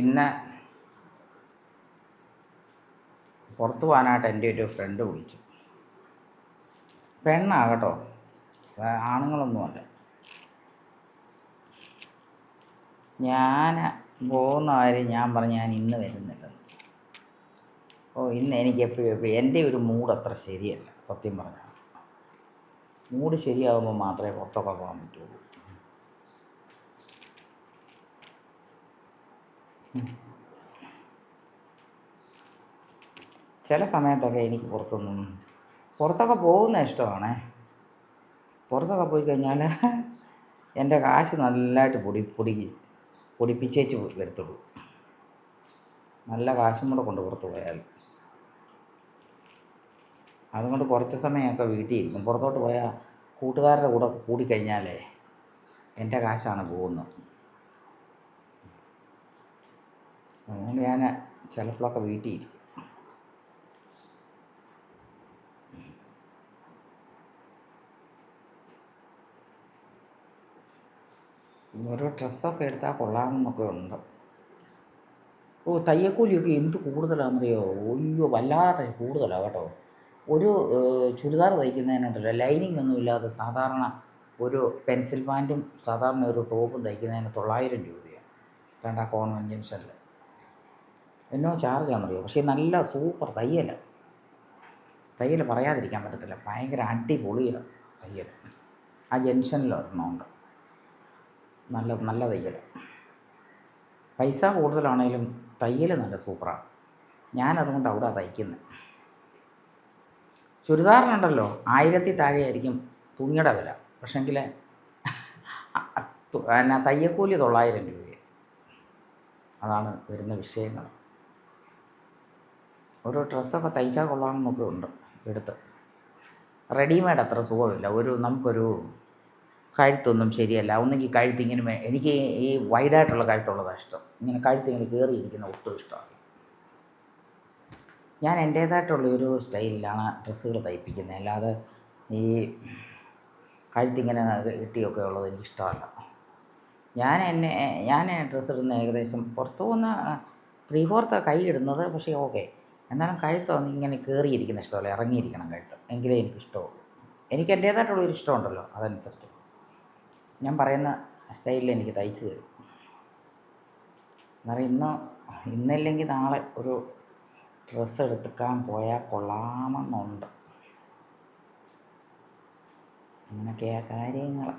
ഇന്ന് പുറത്ത് പോകാനായിട്ട് എന്റെ ഒരു ഫ്രണ്ട് വിളിച്ചു. പെണ്ണാകട്ടോ. ആണുങ്ങളൊന്നുമല്ല ഞാൻ പോകുന്ന കാര്യം ഞാൻ പറഞ്ഞു ഞാൻ ഇന്ന് വരുന്നില്ല. ഓ ഇന്ന് എനിക്ക് എപ്പോഴും എപ്പോഴും എന്റെ ഒരു മൂഡ് അത്ര ശരിയല്ല സത്യം പറഞ്ഞാൽ മൂഡ് ശരിയാകുമ്പോൾ മാത്രമേ പുറത്തൊക്കെ പോകാൻ പറ്റുള്ളൂ. ചില സമയത്തൊക്കെ എനിക്ക് പുറത്തൊന്നും പുറത്തൊക്കെ പോകുന്ന ഇഷ്ടമാണേ. പുറത്തൊക്കെ പോയി കഴിഞ്ഞാൽ എന്റെ കാശ് നല്ലതായിട്ട് പൊടി പൊടി പൊടിപ്പിച്ചേച്ച് വരത്തുള്ളൂ നല്ല കാശും കൂടെ കൊണ്ട് പുറത്ത് പോയാൽ. അതുകൊണ്ട് കുറച്ച് സമയമൊക്കെ വീട്ടിൽ ഇരിക്കും. പുറത്തോട്ട് പോയാൽ കൂട്ടുകാരുടെ കൂടെ കൂടിക്കഴിഞ്ഞാലേ എന്റെ കാശാണ് പോകുന്നത്. അതുകൊണ്ട് ഞാൻ ചിലപ്പോഴൊക്കെ വീട്ടിൽ ഇരിക്കും. ഓരോ ഡ്രസ്സൊക്കെ എടുത്താൽ കൊള്ളാമെന്നൊക്കെ ഉണ്ട്. ഓ തയ്യക്കൂലിയൊക്കെ എന്ത് കൂടുതലാണെന്നറിയോ? അയ്യോ വല്ലാതെ കൂടുതലാണ് കേട്ടോ. ഒരു ചുരിദാർ തയ്ക്കുന്നതിനുണ്ടല്ലോ. ലൈനിങ് ഒന്നും ഇല്ലാതെ സാധാരണ ഒരു പെൻസിൽ പാന്റും സാധാരണ ഒരു ടോപ്പും തയ്ക്കുന്നതിന് തൊള്ളായിരം രൂപയാണ്. വേണ്ട കോൺവെന്റ് ജംഗ്ഷനിൽ എന്നോ ചാർജാണെന്നറിയോ പക്ഷേ നല്ല സൂപ്പർ തയ്യൽ തയ്യൽ പറയാതിരിക്കാൻ പറ്റത്തില്ല. ഭയങ്കര അടിപൊളിയാണ് തയ്യൽ ആ ജംഗ്ഷനിൽ ഒരെണ്ണമുണ്ട് നല്ല നല്ല തയ്യൽ പൈസ കൂടുതലാണേലും തയ്യൽ നല്ല സൂപ്പറാണ് ഞാനതുകൊണ്ട് അവിടെ തയ്ക്കുന്നത് ചുരിദാറിനുണ്ടല്ലോ ആയിരത്തി താഴെയായിരിക്കും തുണിയുടെ വില. പക്ഷെങ്കിൽ എന്നാ തയ്യക്കൂലി തൊള്ളായിരം രൂപയെ. അതാണ് വരുന്ന വിഷയങ്ങൾ ഓരോ ഡ്രസ്സൊക്കെ തയ്ച്ചാൽ കൊള്ളാമെന്നൊക്കെ ഉണ്ട് എടുത്ത്. റെഡിമെയ്ഡ് അത്ര സുഖമില്ല. ഒരു നമുക്കൊരു കഴുത്തൊന്നും ശരിയല്ല. ഒന്നെങ്കിൽ കഴുത്തിങ്ങനെ എനിക്ക് ഈ വൈഡായിട്ടുള്ള കഴുത്തുള്ളതാണ് ഇഷ്ടം. ഇങ്ങനെ കഴുത്തിങ്ങനെ കയറിയിരിക്കുന്ന ഒട്ടും ഇഷ്ടമാണ് ഞാൻ എന്റേതായിട്ടുള്ള ഒരു സ്റ്റൈലിലാണ് ഡ്രസ്സുകൾ തയ്പ്പിക്കുന്നത്. അല്ലാതെ ഈ കഴുത്തിങ്ങനെ കിട്ടിയൊക്കെ ഉള്ളത് എനിക്കിഷ്ടമല്ല ഞാൻ എന്നെ ഞാൻ ഡ്രസ്സ് ഇടുന്ന ഏകദേശം പുറത്തു പോകുന്ന ത്രീ ഫോർത്ത് കൈ ഇടുന്നത് പക്ഷേ ഓക്കെ എന്നാലും കഴുത്തൊന്ന് ഇങ്ങനെ കയറിയിരിക്കുന്ന ഇഷ്ടമല്ല ഇറങ്ങിയിരിക്കണം കഴുത്ത്. എങ്കിലേ എനിക്കിഷ്ടമുള്ളൂ. എനിക്ക് എന്റേതായിട്ടുള്ളൊരു ഇഷ്ടമുണ്ടല്ലോ അതനുസരിച്ച്. ഞാൻ പറയുന്ന സ്റ്റൈലിൽ എനിക്ക് തയ്ച്ചു തരും. എന്നാൽ ഇന്ന് ഇന്നില്ലെങ്കിൽ നാളെ ഒരു ഡ്രസ്സ് എടുക്കാൻ പോയാൽ കൊള്ളാമെന്നുണ്ട്. അങ്ങനെയൊക്കെയാ കാര്യങ്ങൾ